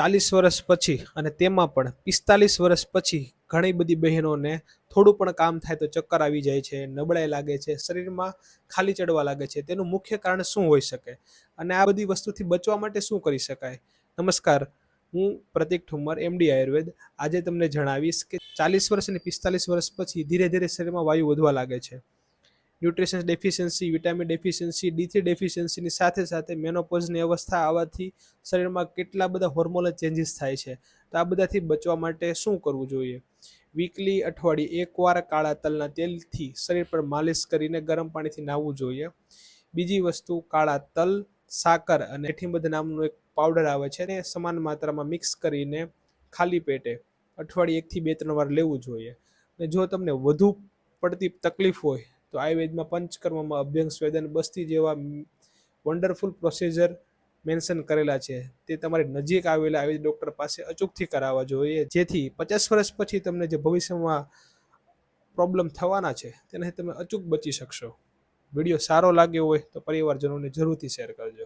ચાલીસ વર્ષ પછી અને તેમાં પણ પિસ્તાલીસ વર્ષ પછી ઘણી બધી બહેનોને થોડું પણ કામ થાય તો ચક્કર આવી જાય છે, નબળાઈ લાગે છે, શરીરમાં ખાલી ચડવા લાગે છે. તેનું મુખ્ય કારણ શું હોઈ શકે? અને આ બધી વસ્તુથી બચવા માટે શું કરી શકાય? નમસ્કાર, હું પ્રતિક ઠુમર એમડી આયુર્વેદ. આજે તમને જણાવીશ કે ચાલીસ વર્ષ અને પિસ્તાલીસ વર્ષ પછી ધીરે ધીરે શરીરમાં વાયુ વધવા લાગે છે. Nutrition deficiency, vitamin deficiency, D three ડેફિશિયન્સીની સાથે સાથે મેનોપોઝની અવસ્થા આવવાથી શરીરમાં કેટલા બધા હોર્મોનલ ચેન્જીસ થાય છે. તો આ બધાથી બચવા માટે શું કરવું જોઈએ? વીકલી અઠવાડિયે એકવાર કાળા તલના તેલથી શરીર પર માલિશ કરીને ગરમ પાણીથી નાહવું જોઈએ. બીજી વસ્તુ, કાળા તલ, સાકર અને એઠીમધ નામનું એક પાવડર આવે છે ને સમાન માત્રામાં મિક્સ કરીને ખાલી પેટે અઠવાડિયે એકથી બે ત્રણ વાર લેવું જોઈએ. અને જો તમને વધુ પડતી તકલીફ હોય તો આયુર્વેદમાં પંચકર્મમાં અભ્યંગ, સ્વેદન, બસ્તી જેવા વન્ડરફુલ પ્રોસીજર મેન્શન કરેલા છે. તે તમારી નજીક આવેલા આયુર્વેદ ડૉક્ટર પાસે અચૂકથી કરાવવા જોઈએ, જેથી પચાસ વર્ષ પછી તમને જે ભવિષ્યમાં પ્રોબ્લેમ થવાના છે, તેનાથી તમે અચૂક બચી શકશો. વીડિયો સારો લાગ્યો હોય તો પરિવારજનોને જરૂરથી શેર કરજો.